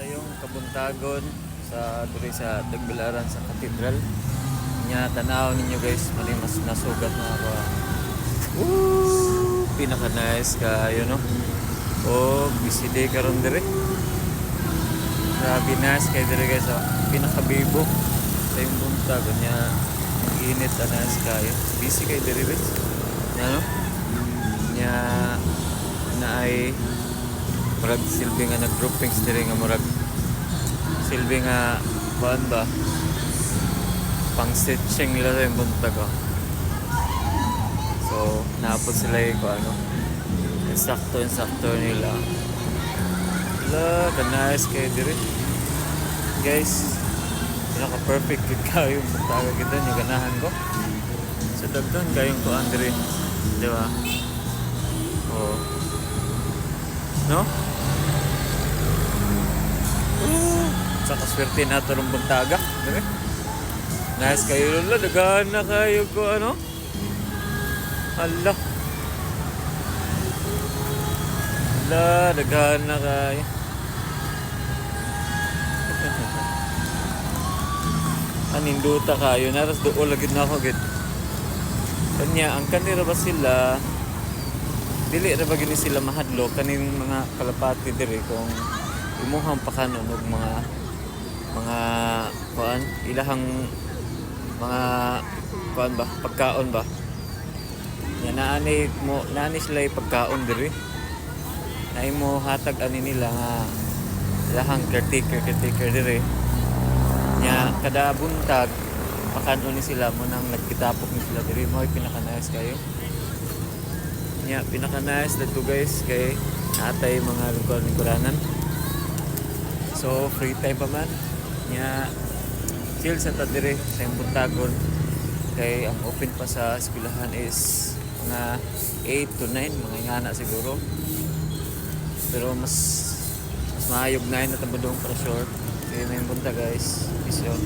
sa yung kabuntagon sa diri sa Dagbilaran sa Katedral. Nya tanaw ninyo guys, mali mas nasugat na ako. Woo! Pinaka nice kayo no. O busy day karon diri. Grabe nice kay diri guys. Oh. Pinaka bibo sa yung buntag nya init na nice kayo. Busy kay diri guys. Nya no. Nya na ay murag silbi nga nag-groupings diri nga murag silbi nga kuan ba? Pang stitching nila sa yung buntag oh. so naapod sila yung ano insakto insakto nila. La kanayas kayo diri. Guys pinaka perfect good kayo. Yung buntaga kita yung ganahan ko. Sa dagdan kayong kuan diri. Di ba? Oh no sa kaswerte na ito ng buntaga. Nice kayo lula. Dagahan na kayo ko ano. Hala. Hala, dagahan na kayo. Aninduta kayo. Naras doon lagi na ako gid. Kanya, ang kanira ba sila, dili ra ba gini sila mahadlo kaning mga kalapati diri kung imuhang pakanon og mga mga kuan ilahang mga kuan ba? Pagkaon ba? Ya naani mo naani sila pagkaon diri. Na imo hatag ani nila nga ilahang caretaker caretaker diri. Nya kada buntag pakanon ni sila mo nang nagkitapok ni sila diri. Mo pinakanayas kayo. Nya pinakanayas dito guys kay atay mga lungkol lingkuranan So, free time pa man. Nya, chill sa tadire sa yung buntagon. Kay ang open pa sa eskwelahan is mga 8 to 9, mga ingana siguro. Pero mas mas maayog na yun na tabadong para short. Kaya na yung bunta guys. Peace out.